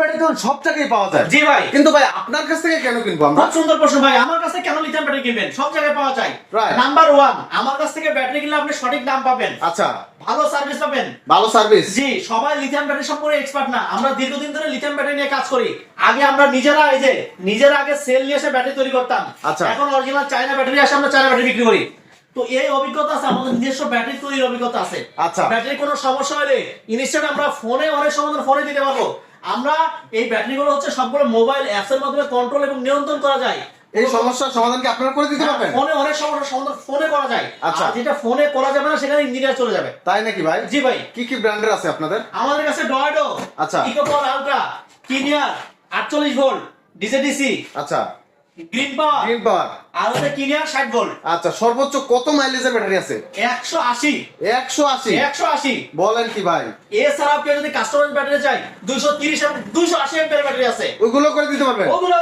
Battery সব জায়গায় পাওয়া যায়। জি ভাই। কিন্তু ভাই আপনার কাছ থেকে কেন কিনবো আমরা? খুব সুন্দর প্রশ্ন ভাই আমার কাছে কেন লিথিয়াম ব্যাটারি কিনবেন? সব জায়গায় পাওয়া যায়। নাম্বার ওয়ান আমার কাছ থেকে ব্যাটারি কিনলে আপনি সঠিক দাম পাবেন। আচ্ছা। ভালো সার্ভিস পাবেন। ভালো সার্ভিস জি সবাই লিথিয়াম ব্যাটারি সম্পর্কে এক্সপার্ট না। আমরা দীর্ঘদিন ধরে লিথিয়াম ব্যাটারি নিয়ে কাজ করি। আগে আমরা নিজেরা এই যে নিজেরা আগে সেল নিয়ে এসে ব্যাটারি তৈরি করতাম। আচ্ছা। এখন অরিজিনাল চায়না ব্যাটারি আসে আমরা চায়না ব্যাটারি বিক্রি করি। তো এই অভিজ্ঞতা আছে আমাদের নিজস্ব ব্যাটারি তৈরির অভিজ্ঞতা আছে। আচ্ছা। ব্যাটারি কোনো সমস্যা হলে ইনস্ট্যান্ট আমরা ফোনে অনেক সমাধান ফোনে দিতে পারব। আমরা এই ব্যাটারিগুলো হচ্ছে সবগুলো মোবাইল অ্যাপস এর মাধ্যমে কন্ট্রোল এবং নিয়ন্ত্রণ করা যায়। এই সমস্যার সমাধান কি আপনারা করে দিতে পারবেন? ফোনে অনেক সমস্যা সমাধান ফোনে করা যায়। আচ্ছা। যেটা ফোনে করা যাবে না সেখানে ইঞ্জিনিয়ার চলে যাবে। তাই নাকি ভাই? জি ভাই। কি কি ব্র্যান্ডের আছে আপনাদের? আমাদের কাছে ডয়েডো আচ্ছা। ইকোপল আলট্রা কিনিয়ার 48 ভোল্ট ডিসি ডিসি আচ্ছা। গ্রিন পাওয়ার গ্রিন পাওয়ার আর হচ্ছে কিনিয়ার 60 ভোল্ট আচ্ছা সর্বোচ্চ কত মাইলেজের ব্যাটারি আছে? 180 একশো আশি? 180 বলেন কি ভাই? এছাড়া কেউ যদি কাস্টমার ব্যাটারি চাই 230 এবং 280 এমপিআর ব্যাটারি আছে। ওইগুলো করে দিতে পারবেন? ওগুলো